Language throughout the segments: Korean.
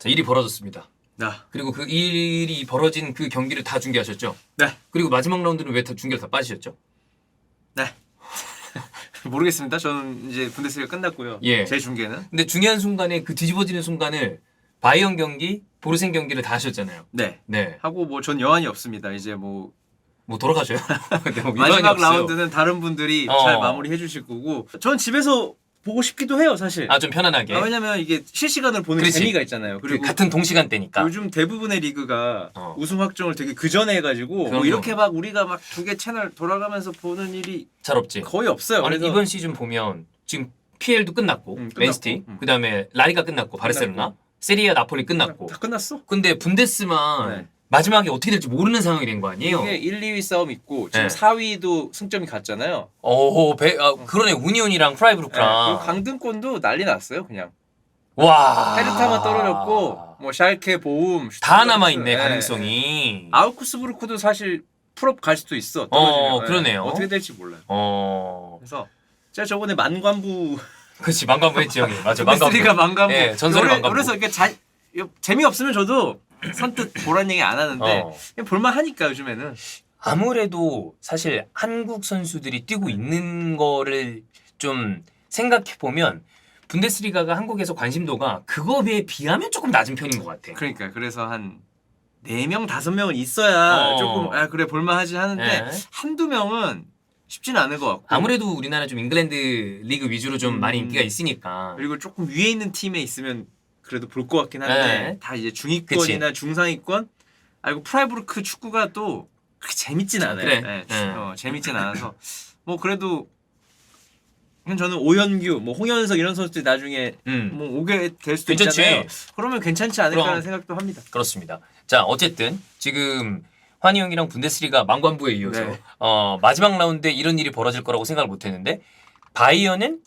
자, 일이 벌어졌습니다. 나. 그리고 그 일이 벌어진 그 경기를 다 중계하셨죠? 네. 그리고 마지막 라운드는 왜 다 중계를 다 빠지셨죠? 네. 모르겠습니다. 저는 이제 분데스리가 끝났고요. 예. 제 중계는 근데 중요한 순간에 그 뒤집어지는 순간을 바이언 경기, 보르센 경기를 다 하셨잖아요. 네. 네. 하고 뭐 전 여한이 없습니다. 이제 뭐 뭐 돌아가셔요. 뭐 마지막 없어요. 라운드는 다른 분들이 어. 잘 마무리해 주실 거고 전 집에서 보고 싶기도 해요, 사실. 아, 좀 편안하게. 아, 왜냐면 이게 실시간으로 보는 그렇지. 재미가 있잖아요. 그 그리고 같은 동시간대니까. 요즘 대부분의 리그가 어. 우승 확정을 되게 그 전에 해가지고 뭐 그럼요. 이렇게 막 우리가 막 두 개 채널 돌아가면서 보는 일이 잘 없지. 거의 없어요. 아니, 그래서 이번 시즌 보면 지금 PL도 끝났고, 음, 끝났고, 맨시티, 음. 그다음에 라리가 끝났고, 바르셀로나, 세리아 나폴리 끝났고. 다 끝났어. 근데 분데스만 네. 마지막에 어떻게 될지 모르는 상황이 된 거 아니에요? 이게 1, 2위 싸움 있고 지금 네. 4위도 승점이 같잖아요. 오, 배, 아, 그러네. 우니온이랑 네, 프라이브루크랑. 그리고 강등권도 난리 났어요, 그냥. 와. 헤르타만 떨어졌고 뭐 샬케, 보움 다 슈투트가르트, 남아 있네, 예, 가능성이. 예. 아우크스부르크도 사실 풀업 갈 수도 있어. 떨어지면. 어, 예. 그러네요. 어떻게 될지 몰라요. 어. 그래서 제가 저번에 만관부 그렇지, 망관부 했지, 형이. 맞아, 망관부. 분데스리가 만관부. 예, 전설의 만관부. 그래서 이게 자, 이거 재미 없으면 저도 선뜻 보란 얘기 안 하는데 어. 그냥 볼만 하니까 요즘에는. 아무래도 사실 한국 선수들이 뛰고 있는 거를 좀 생각해 보면 분데스리가가 한국에서 관심도가 그거에 비하면 조금 낮은 편인 것 같아. 그러니까 그래서 한 4명, 5명은 있어야 어. 조금 아 그래 볼만 하지 하는데 네. 한두 명은 쉽지는 않을 것 같고 아무래도 우리나라 좀 잉글랜드 리그 위주로 좀 음. 많이 인기가 있으니까. 그리고 조금 위에 있는 팀에 있으면 그래도 볼 것 같긴 한데 네. 다 이제 중위권이나 중상위권 아이고 프라이브르크 축구가 또 그렇게 재밌진 않아요. 그래. 네, 네. 어, 재밌진 않아서 뭐 그래도 그냥 저는 오현규, 뭐 홍현석 이런 선수들이 나중에 음. 뭐 오게 될 수도 괜찮지. 있잖아요. 그러면 괜찮지 않을까라는 그럼. 생각도 합니다. 그렇습니다. 자, 어쨌든 지금 환희 형이랑 분데스리가 망관부에 이어서 네. 어, 마지막 라운드에 이런 일이 벌어질 거라고 생각을 못 했는데 바이언은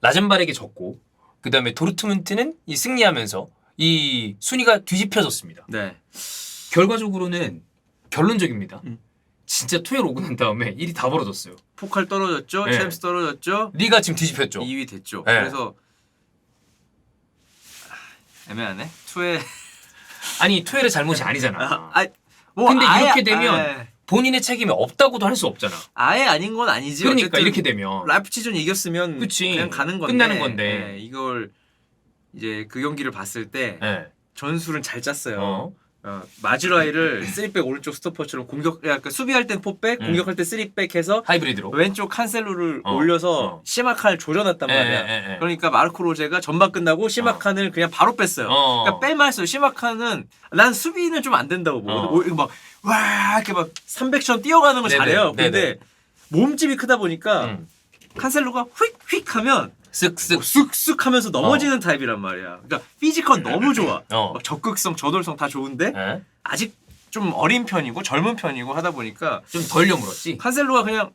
라젠발에게 졌고 그 다음에 도르트문트는 이 승리하면서 이 순위가 뒤집혀졌습니다. 네. 결과적으로는 결론적입니다. 음. 진짜 토요일 오고 난 다음에 일이 다 벌어졌어요. 포칼 떨어졌죠. 네. 챔스 떨어졌죠. 리가 지금 뒤집혔죠. 2위 됐죠. 네. 그래서 아, 애매하네. 투에 아니 토요일의 잘못이 아니잖아. 아, 아, 뭐 근데 아예- 이렇게 되면 아예, 본인의 책임이 없다고도 할 수 없잖아. 아예 아닌 건 아니지. 그러니까 어쨌든 이렇게 되면 라이프치전 이겼으면 그치. 그냥 가는 건데. 끝나는 건데. 예, 이걸 이제 그 경기를 봤을 때 예. 전술은 잘 짰어요. 어. 어, 마즈라이를 3백 오른쪽 스토퍼처럼 공격, 약간 수비할 땐 4백, 음. 공격할 때 3백 해서 하이브리드로. 왼쪽 칸셀로를 어, 올려서 어. 시마칸을 조져놨단 예, 말이야. 예, 예. 그러니까 마르코 로제가 전반 끝나고 시마칸을 그냥 바로 뺐어요. 어. 그러니까 뺄만했어요. 시마칸은 난 수비는 좀 안 된다고 보거든. 어. 오, 이거 막와 이렇게 막 300점 뛰어가는 거 네네, 잘해요. 근데. 몸집이 크다 보니까 음. 칸셀로가 휙휙 하면 쓱쓱. 쓱쓱 하면서 넘어지는 타입이란 말이야. 그러니까 피지컬 너무 좋아. 어. 막 적극성, 저돌성 다 좋은데 예? 아직 좀 어린 편이고 젊은 편이고 하다 보니까 좀 덜 여물었지. 칸셀로가 그냥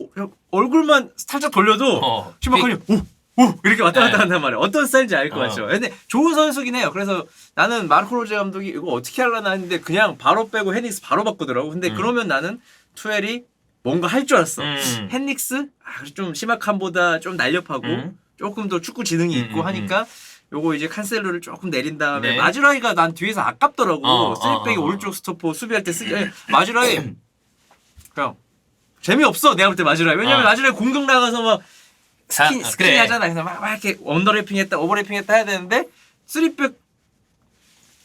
어, 그냥 얼굴만 살짝 돌려도 어. 시마칸이 오! 오! 이렇게 왔다 갔다 네. 한단 말이야. 어떤 스타일인지 알 것 어. 같죠. 근데 좋은 선수긴 해요. 그래서 나는 마르코 로제 감독이 이거 어떻게 하려나 했는데 그냥 바로 빼고 헤닉스 바로 바꾸더라고. 근데 음. 그러면 나는 투엘이 뭔가 할 줄 알았어. 음. 헨릭스 아, 좀 심각함보다 좀 날렵하고 음. 조금 더 축구 지능이 음, 있고 음, 하니까 요거 이제 칸셀로를 조금 내린 다음에 네. 마즈라이가 난 뒤에서 아깝더라고. 어, 쓰리백이 어, 어. 오른쪽 스토퍼 수비할 때 쓰. 에, 마즈라이 그냥 재미없어 내가 볼 때 마즈라이. 왜냐면 어. 마즈라이 공격 나가서 막 사- 스킨, 아, 스킨 하잖아. 그래서 막, 막 이렇게 언더래핑했다, 오버래핑했다 해야 되는데 쓰리백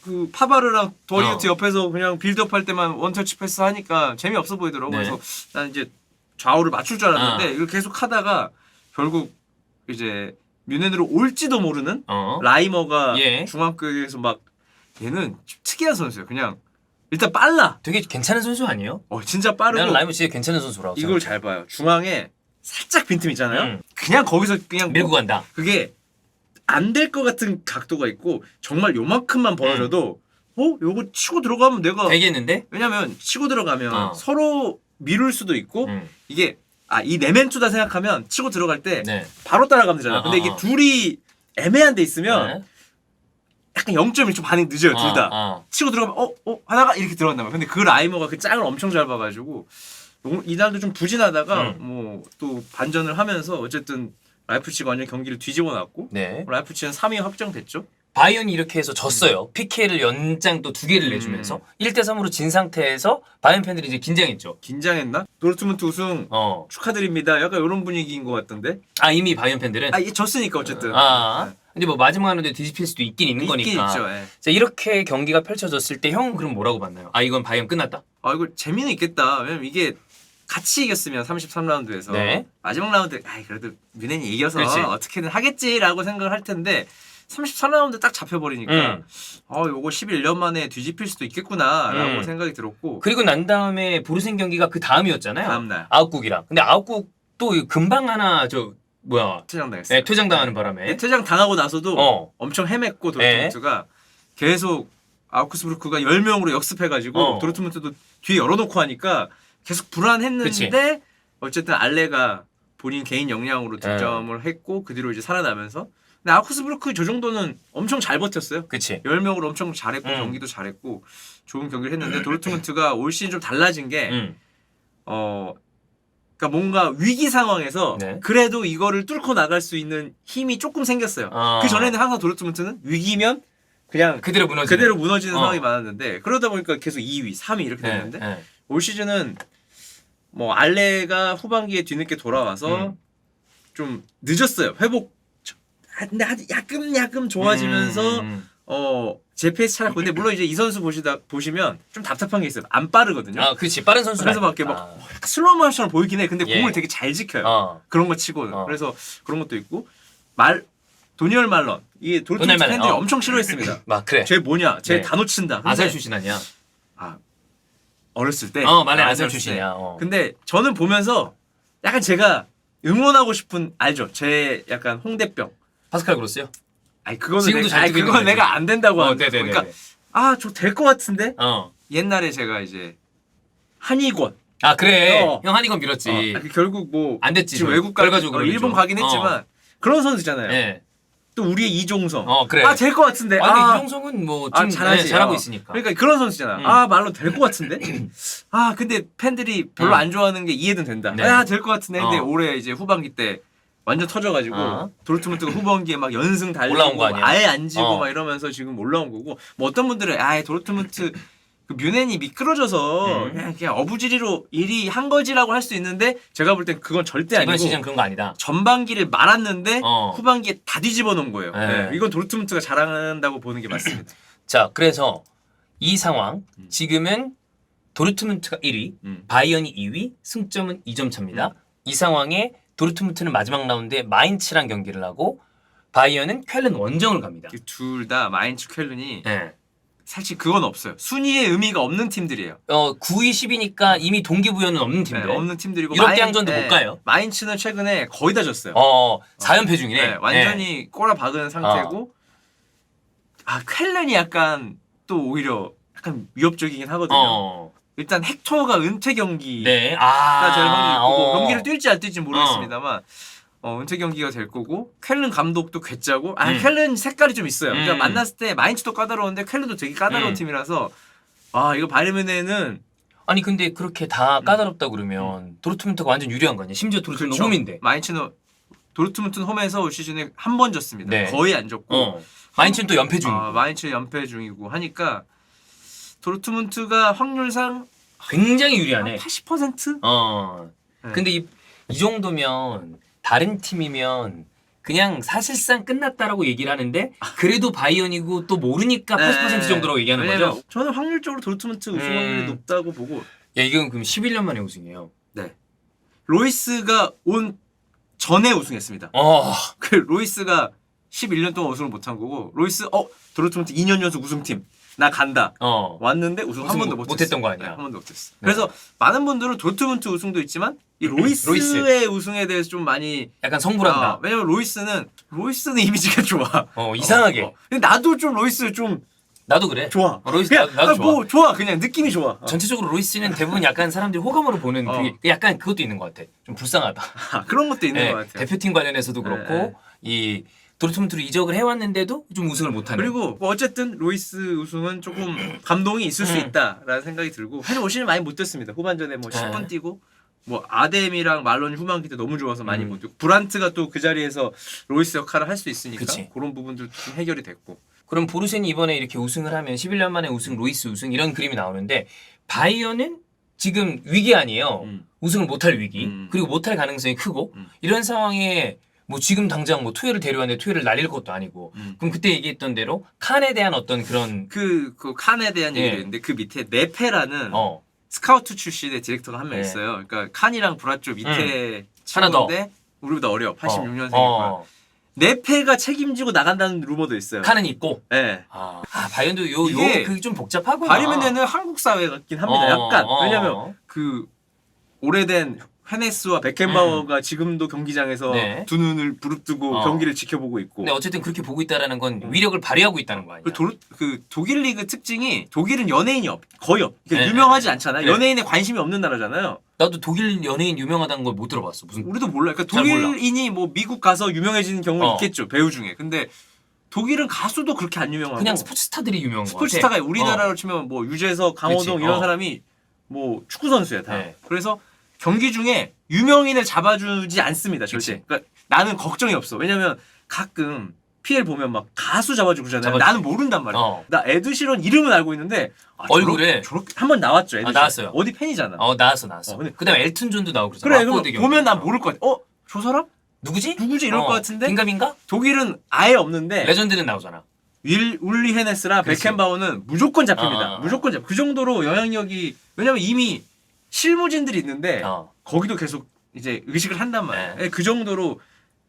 그 파바르랑 도리우트 어. 옆에서 그냥 빌드업 할 때만 원터치 패스 하니까 재미없어 보이더라고. 네. 그래서 난 이제 좌우를 맞출 줄 알았는데 어. 이걸 계속 하다가 결국 이제 뮌헨으로 올지도 모르는 어. 라이머가 예. 중앙교에서 막 얘는 좀 특이한 선수예요. 그냥 일단 빨라. 되게 괜찮은 선수 아니에요? 어 진짜 빠르고 라이브 진짜 괜찮은 선수라고. 이걸. 잘 봐요. 중앙에 살짝 빈틈 있잖아요. 음. 그냥 거기서 그냥 밀고 간다. 그게 안 될 것 같은 각도가 있고 정말 요만큼만 벌어져도 어 요거 치고 들어가면 내가 되겠는데? 왜냐면 치고 들어가면 어. 서로 미룰 수도 있고 음. 이게 아이 네멘투다 생각하면 치고 들어갈 때 네. 바로 따라가면 되잖아. 어, 근데 어, 이게 어. 둘이 애매한 데 있으면 네. 약간 0.1초 반응 늦어요 둘 다. 어, 어. 치고 들어가면 어? 어? 하다가 이렇게 들어간단 말이야. 근데 그 라이머가 그 짝을 엄청 잘 봐가지고 요- 이날도 좀 부진하다가 음. 뭐 또 반전을 하면서 어쨌든 라이프치가 완전 경기를 뒤집어 놨고 네. 라이프치는 3위 확정됐죠. 바이언이 이렇게 해서 졌어요. PK를 연장 또 두 개를 음. 내주면서 1대 3으로 진 상태에서 바이언 팬들이 이제 긴장했죠. 긴장했나? 도르트문트 우승 어. 축하드립니다. 약간 이런 분위기인 것 같던데. 아 이미 바이언 팬들은 아, 이게 졌으니까 어쨌든. 아. 근데 뭐 마지막 라운드에 뒤집힐 수도 있긴 있는 있긴 거니까. 있죠. 예. 자, 이렇게 경기가 펼쳐졌을 때 형은 그럼 뭐라고 봤나요? 아 이건 바이언 끝났다. 아 이거 재미는 있겠다. 왜냐면 이게 같이 이겼으면 33라운드에서 네. 마지막 라운드 아 그래도 뮤넨이 이겨서 그렇지. 어떻게든 하겠지라고 생각을 할 텐데 33라운드 딱 잡혀버리니까 음. 아 요거 11년 만에 뒤집힐 수도 있겠구나라고 음. 생각이 들었고 그리고 난 다음에 보르생 경기가 그 다음이었잖아요. 다음날 아웃국이랑. 근데 아웃국도 금방 하나 저 뭐야 퇴장 당했어요. 네, 퇴장 당하는 바람에. 퇴장 당하고 나서도 어. 엄청 헤맸고 도르트문트가 계속 아우크스부르크가 10명으로 역습해가지고 어. 도르트문트도 뒤에 열어놓고 하니까 계속 불안했는데 그치. 어쨌든 알레가 본인 개인 역량으로 득점을 했고 그 뒤로 이제 살아나면서 근데 아우크스부르크 저 정도는 엄청 잘 버텼어요. 그치. 10명으로 엄청 잘했고 음. 경기도 잘했고 좋은 경기를 했는데 도르트문트가 올 시즌 좀 달라진 게 음. 어, 그러니까 뭔가 위기 상황에서 네. 그래도 이거를 뚫고 나갈 수 있는 힘이 조금 생겼어요. 아. 그 전에는 항상 도르트문트는 위기면 그냥 그대로 무너지는. 그대로 무너지는 어. 상황이 많았는데 그러다 보니까 계속 2위, 3위 이렇게 네, 됐는데 네. 올 시즌은 뭐 알레가 후반기에 뒤늦게 돌아와서 음. 좀 늦었어요. 회복. 아, 근데 아주 야금야금 좋아지면서 음. 어 제 페이스 찾았고 근데 물론 이제 이 선수 보시다 보시면 좀 답답한 게 있어요. 안 빠르거든요. 아, 그렇지. 빠른 선수. 그래서 막 이렇게 막 슬로우 모션처럼 보이긴 해. 근데 예. 공을 되게 잘 지켜요. 어. 그런 거 치고 어. 그래서 그런 것도 있고 말 도니얼 말런 이게 도니얼 말런, 팬들이 어. 엄청 싫어했습니다. 막 그래. 쟤 뭐냐? 쟤 네. 다 놓친다. 근데 아살 출신 아니야? 아, 어렸을 때. 어, 말해 아, 아살 어렸을 출신이야. 때. 어. 근데 저는 보면서 약간 제가 응원하고 싶은 알죠? 제 약간 홍대병. 파스칼 그로스요? 아니 그거는 지금도 내가, 잘 아니 그건 내가 안 된다고 어, 하는. 네, 네. 그러니까 아, 저 될 것 같은데. 어. 옛날에 제가 이제 한의권 아, 그래. 어. 형 한이건 밀었지. 어, 아, 그 결국 뭐 안 됐지. 지금 저. 외국 가 결과적으로 어, 일본 그렇죠. 가긴 했지만 그런 선수잖아요. 예. 또 우리의 이종성. 어, 그래. 아, 될 것 같은데. 아, 근데 아, 이종성은 뭐 아, 좀 잘하지. 네, 잘하고 어. 있으니까. 그러니까 그런 선수잖아. 음. 아, 말로 될 것 같은데. 아, 근데 팬들이 별로 음. 안 좋아하는 게 이해는 된다. 네. 아, 될 것 같은데. 근데 어. 올해 이제 후반기 때 완전 터져가지고 어. 도르트문트가 후반기에 막 연승 달리고 올라온 거 아니야? 아예 안 지고 어. 막 이러면서 지금 올라온 거고 뭐 어떤 분들은 아 도르트문트 그 뮤넨이 미끄러져서 음. 그냥, 그냥 어부지리로 일이 한 거지라고 할 수 있는데 제가 볼 땐 그건 절대 이번 아니고 시즌 그런 거 아니다. 전반기를 말았는데 어. 후반기에 다 뒤집어 놓은 거예요. 네. 네, 이건 도르트문트가 자랑한다고 보는 게 맞습니다. 자, 그래서 이 상황 음. 지금은 도르트문트가 1위, 음. 바이언이 2위, 승점은 2점 차입니다. 이 상황에 도르트문트는 마지막 라운드에 마인츠랑 경기를 하고 바이언은 쾰른 원정을 갑니다. 둘 다 마인츠 쾰른이 예. 사실 그건 없어요. 순위의 의미가 없는 팀들이에요. 어, 9위, 10위니까 이미 동기부여는 없는 팀들. 네, 없는 팀들이고 유럽 마인- 대항전도 네, 못 가요. 마인츠는 최근에 거의 다 졌어요. 어, 4연패 중이네. 네, 완전히 꼬라 박은 상태고 아 쾰른이 약간 또 오히려 약간 위협적이긴 예. 하거든요. 어. 일단 헥토가 은퇴 경기 네. 가 아. 제일 확률이 있고 뭐 어. 경기를 뛸지 안 뛸지 모르겠습니다만 어, 은퇴 경기가 될 거고 쾰른 감독도 괴짜고 아 음. 쾰른 색깔이 좀 있어요. 그러니까 음. 만났을 때 마인츠도 까다로운데 쾰른도 되게 까다로운 음. 팀이라서 아 이거 바이에른은 아니 근데 그렇게 다 까다롭다 그러면 도르트문트가 완전 유리한 거 아니야? 심지어 도르트문트 그렇죠. 홈인데. 마인츠는 도르트문트는 홈에서 올 시즌에 한 번 졌습니다. 네. 거의 안 졌고 어. 마인츠는 또 연패 중. 아, 마인츠 연패 중이고 하니까 도르트문트가 확률상 굉장히 유리하네. 80%? 어. 네. 근데 이, 이 정도면 다른 팀이면 그냥 사실상 끝났다라고 얘기를 하는데 그래도 바이언이고 또 모르니까 80% 정도라고 얘기하는 네. 왜냐면 거죠. 저는 확률적으로 도르트문트 우승 음. 확률이 높다고 보고 야 이건 그럼 11년 만에 우승이에요. 로이스가 온 전에 우승했습니다. 어. 그 로이스가 11년 동안 우승을 못한 거고 로이스 어 도르트문트 2년 연속 우승팀 나 간다 어. 왔는데 우승 한 우승 번도 못- 못했어. 못했던 거 아니야. 네, 한 번도 못했어. 네. 그래서 많은 분들은 도르트문트 우승도 있지만 이 로이스의 로이스. 우승에 대해서 좀 많이 약간 성불한다. 아, 왜냐면 로이스는 로이스는 이미지가 좋아. 어, 이상하게. 어, 어. 근데 나도 좀 로이스 좀 나도 그래. 좋아. 어, 로이스 나도, 나도 아, 좋아. 뭐 좋아. 그냥 느낌이 좋아. 어. 전체적으로 로이스는 대부분 약간 사람들이 호감으로 보는 어. 그게 약간 그것도 있는 것 같아. 좀 불쌍하다. 아, 그런 것도 있는 네, 것 같아요. 대표팀 관련해서도 그렇고 네, 네. 이 도르트문트로 이적을 해왔는데도 좀 우승을 못하는. 그리고 뭐 어쨌든 로이스 우승은 조금 감동이 있을 수 음. 있다라는 생각이 들고 사실 올 시즌 많이 못 됐습니다. 후반전에 뭐 10분 네. 뛰고 뭐 아뎀이랑 말론이 후반기 때 너무 좋아서 많이 음. 못 뛰고 브란트가 또 그 자리에서 로이스 역할을 할 수 있으니까 그치. 그런 부분들도 좀 해결이 됐고 그럼 보르센이 이번에 이렇게 우승을 하면 11년 만에 우승, 로이스 우승 이런 그림이 나오는데 바이언은 지금 위기 아니에요. 음. 우승을 못할 위기 음. 그리고 못할 가능성이 크고 음. 이런 상황에 뭐 지금 당장 뭐 투회를 데려왔는데 투회를 날릴 것도 아니고 음. 그럼 그때 얘기했던 대로 칸에 대한 어떤 그런 그, 그 칸에 대한 예. 얘기도 있는데 그 밑에 네페라는 어 스카우트 출신의 디렉터가 한 명 네. 있어요. 그러니까 칸이랑 브라조 밑에 하나 더. 친구인데 우리보다 어려. 86년생이니까. 어, 어. 네페가 책임지고 나간다는 루머도 있어요. 칸은 있고 예. 아, 아 바이언도 요 이게 요 그게 좀 복잡하구나. 바리맨에는 한국 사회 같긴 합니다. 어, 약간 어. 왜냐면 그 오래된 헤네스와 베켄바워가 지금도 경기장에서 음. 네. 두 눈을 부릅뜨고 어. 경기를 지켜보고 있고. 근데 어쨌든 그렇게 보고 있다라는 건 위력을 발휘하고 있다는 거 아니야? 그, 도, 그 독일 리그 특징이 독일은 연예인이 없, 거의 없. 그러니까 네. 유명하지 않잖아요. 네. 연예인에 관심이 없는 나라잖아요. 나도 독일 연예인 유명하다는 걸 못 들어봤어. 무슨 우리도 몰라요. 그러니까 잘 몰라. 독일인이 뭐 미국 가서 유명해지는 경우 어. 있겠죠. 배우 중에. 근데 독일은 가수도 그렇게 안 유명하고 그냥 스포츠 스타들이 유명한 거 같아. 스포츠스타가 우리나라로 치면 뭐 유재석, 강호동 그치, 이런 어. 사람이 뭐 축구 선수야 다. 네. 그래서 경기 중에 유명인을 잡아주지 않습니다. 절대. 그치. 그러니까 나는 걱정이 없어. 왜냐면 가끔 PL 보면 막 가수 잡아주고 그러잖아요. 잡아주지. 나는 모른단 말이야. 어. 나 에드시런 이름은 알고 있는데 아, 얼굴에? 저렇게 한 번 나왔죠. 에드시런. 나왔어요. 어디 팬이잖아. 어 나왔어 나왔어. 어, 근데- 그다음에 엘튼 존도 나오고 그러잖아. 그래. 그럼. 보면 난 모를 것 같아. 어? 저 사람? 누구지? 누구지? 이럴 어, 것 같은데 빈갑인가? 독일은 아예 없는데 레전드는 나오잖아. 윌 울리 헤네스랑. 베켄바우는 무조건 잡힙니다. 아, 아, 아. 무조건 잡. 그 정도로 영향력이 왜냐면 이미 실무진들이 있는데 어. 거기도 계속 이제 의식을 한단 말이에요. 네. 그 정도로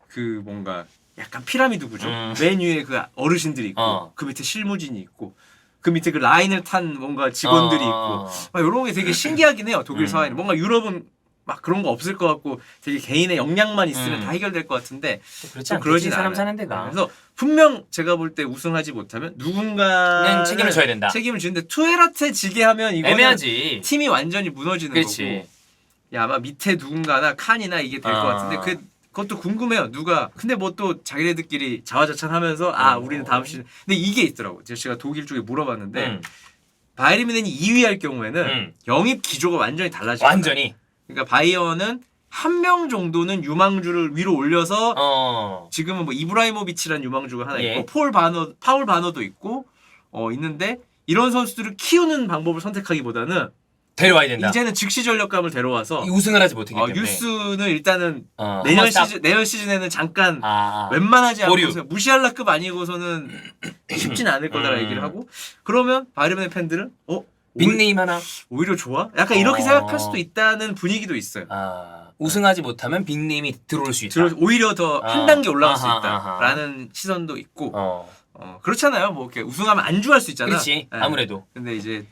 그 뭔가 약간 피라미드 구조. 음. 맨 위에 그 어르신들이 있고 어. 그 밑에 실무진이 있고 그 밑에 그 라인을 탄 뭔가 직원들이 어, 있고. 막 이런 게 되게 신기하긴 해요. 독일 음. 사회는 뭔가 유럽은 막 그런 거 없을 것 같고 되게 개인의 역량만 있으면 음. 다 해결될 것 같은데 또 그렇지 않겠지 그러진 사람 않아요. 네, 사는 데가. 그래서 분명 제가 볼 때 우승하지 못하면 누군가는 는 책임을 져야 된다. 책임을 지는데 투에라테 지게 하면 이거는 애매하지. 팀이 완전히 무너지는 그렇지. 거고. 야, 아마 밑에 누군가나 칸이나 이게 될 것 아. 같은데 그 그것도 궁금해요. 누가 근데 뭐 또 자기네들끼리 자화자찬하면서 아 어. 우리는 다음 시즌 근데 이게 있더라고. 제가 독일 쪽에 물어봤는데 음, 바이에른 뮌헨이 2위 할 경우에는 음. 영입 기조가 완전히 달라져요. 완전히. 그러니까 바이어는 한 명 정도는 유망주를 위로 올려서 어. 지금은 뭐 이브라이모비치라는 유망주가 하나 예. 있고 폴 바너 파울 바너도 있고 어 있는데 이런 선수들을 키우는 방법을 선택하기보다는 데려와야 된다. 이제는 즉시 전력감을 데려와서 이 우승을 하지 못했기 어, 때문에. 유스는 일단은 어, 내년 시즌 내년 시즌에는 잠깐 아, 아. 웬만하지. 않고서 무시할라급 아니고서는 쉽지는 않을 거다라 음. 얘기를 하고 그러면 바이에른의 팬들은 어 빅네임 하나. 오히려 좋아? 약간 이렇게 어. 생각할 수도 있다는 분위기도 있어요. 아, 우승하지 못하면 빅네임이 들어올 수 있다. 들어 오히려 더 한 아. 단계 올라갈 수 아하, 있다라는 시선도 있고 어. 어, 그렇잖아요. 뭐 이렇게 우승하면 안주할 수 있잖아. 그렇지. 네. 아무래도 근데 이제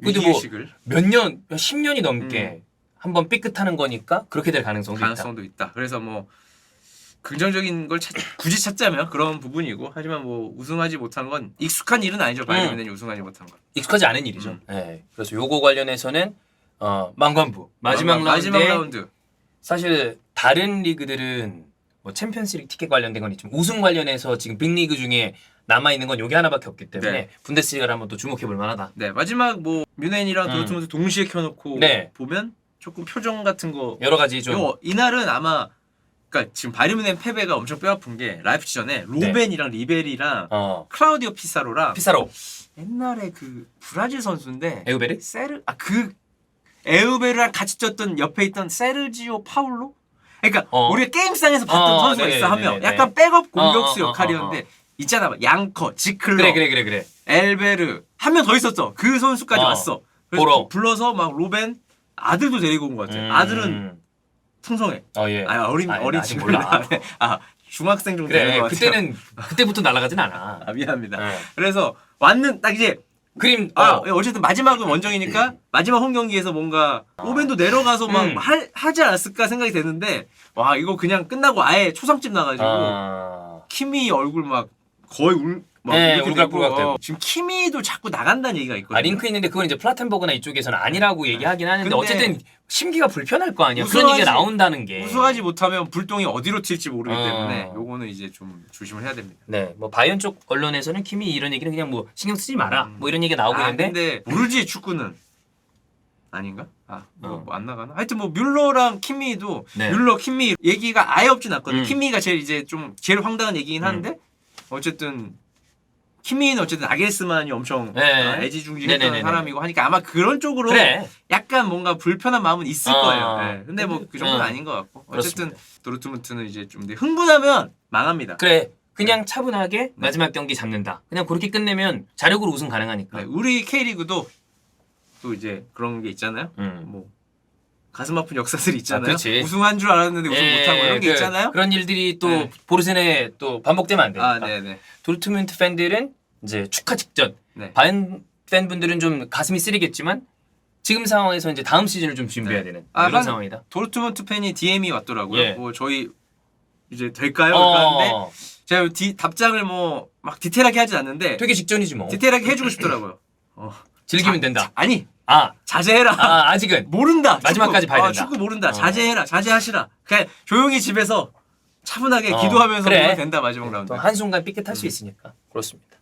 그래도 위기 뭐 의식을 몇 년, 10년이 넘게 한번 삐끗하는 거니까 그렇게 될 가능성도 있다. 가능성도 있다. 그래서 뭐 긍정적인 걸 찾- 굳이 찾자면 그런 부분이고 하지만 뭐 우승하지 못한 건 익숙한 일은 아니죠. 바이에른 음. 뮌헨이 우승하지 못한 건. 익숙하지 않은 일이죠. 음. 네. 그래서 요거 관련해서는 어, 망관부 마지막 마지막 라운드에 라운드. 사실 다른 리그들은 뭐 챔피언스리그 티켓 관련된 건 있지만 우승 관련해서 지금 빅리그 중에 남아 있는 건 요게 하나밖에 없기 때문에 네. 분데스리가를 한번 또 주목해 볼 만하다. 네 마지막 뭐 뮌헨이랑 음. 도르트문트 동시에 켜놓고 네. 보면 조금 표정 같은 거. 여러 가지 좀 이거 이날은 아마 그러니까 지금 바이에른 뮌헨 패배가 엄청 뼈아픈 게 라이프치 전에 로벤이랑 리베리랑 어, 클라우디오 피사로랑 피사로. 옛날에 그 브라질 선수인데 에우베르? 세르 아 그 에우베르랑 같이 쪘던 옆에 있던 세르지오 파울로? 그러니까 어. 우리가 게임상에서 봤던 어, 선수가 네네네네. 있어 한 명. 약간 백업 공격수 어, 어, 어, 역할이었는데 있잖아 막 양커 지클러. 그래 그래 그래 그래. 엘베르. 한 명 더 있었어. 그 선수까지 어. 왔어. 그래서 보러. 불러서 막 로벤 아들도 데리고 온 것 같아 음. 아들은 풍성해. 어 예. 아 어린 아니, 어린 아직 친구 몰라. 아 중학생 정도 그래 되는 것 같아요. 그때는 그때부터 날아가진 않아. 아 미안합니다. 네. 그래서 왔는 딱 이제 그림 아, 어, 어쨌든 마지막은 원정이니까 마지막 홈 경기에서 뭔가 오벤도 내려가서 막 음. 할, 하지 않았을까 생각이 되는데 와 이거 그냥 끝나고 아예 초상집 나가지고 어, 키미 얼굴 막 거의 울, 막 네, 이렇게 울각불각 되고, 되고. 어, 지금 키미도 자꾸 나간다는 얘기가 있거든요. 아 링크 있는데 그건 이제 플라텐버그나 이쪽에서는 아니라고 얘기하긴 하는데 근데 어쨌든 심기가 불편할 거 아니야. 그런 우승하지- 얘기가 나온다는 게. 우승하지 못하면 불똥이 어디로 튈지 모르기 어. 때문에 요거는 이제 좀 조심을 해야 됩니다. 네, 뭐 바이언 쪽 언론에서는 키미 이런 얘기는 그냥 뭐 신경 쓰지 마라. 음. 뭐 이런 얘기가 나오고 아, 있는데 근데 모르지 축구는 아닌가? 아, 뭐, 어. 뭐안 나가나? 하여튼 뭐 뮬러랑 킴미도 네. 뮬러 킴미 얘기가 아예 없진 않거든 요. 음. 킴미가 제일 이제 좀 제일 황당한 얘기긴 음. 한데 어쨌든 킴미는 어쨌든 아겔스만이 엄청 네. 아, 애지중지했던 네네네네. 사람이고 하니까 아마 그런 쪽으로 그래. 약간 뭔가 불편한 마음은 있을 어. 거예요. 예. 근데 뭐 그 정도는 음. 아닌 것 같고 어쨌든 그렇습니다. 도르트문트는 이제 좀 흥분하면 망합니다. 그래. 그냥 차분하게 마지막 경기 잡는다. 그냥 그렇게 끝내면 자력으로 우승 가능하니까. 네, 우리 K리그도 또 이제 그런 게 있잖아요. 음. 뭐 가슴 아픈 역사들이 있잖아요. 아, 그렇지. 우승한 줄 알았는데 우승 예, 못하고 이런 게 그, 있잖아요. 그런 일들이 또 네. 보르센에 또 반복되면 안 되니까. 아, 네네. 도르트문트 팬들은 이제 축하 직전. 네. 바이언 팬분들은 좀 가슴이 쓰리겠지만 지금 상황에서 이제 다음 시즌을 좀 준비해야 네. 되는 아, 한- 상황이다. 도르트문트 팬이 DM이 왔더라고요. 예. 뭐 저희 이제 될까요? 그러는데 어, 제가 디, 답장을 뭐 막 디테일하게 하지 않는데 되게 직전이지 뭐. 디테일하게 해주고 싶더라고요. 어. 즐기면 자- 된다. 자- 아니 아, 자제해라. 아 아직은 모른다. 마지막까지 축구. 봐야 아, 된다. 축구 모른다. 어. 자제해라. 자제하시라. 그냥 조용히 집에서 차분하게 어, 기도하면서 그래. 보면 된다 마지막 라운드. 또 한순간 삐끗할 수 있으니까 그렇습니다.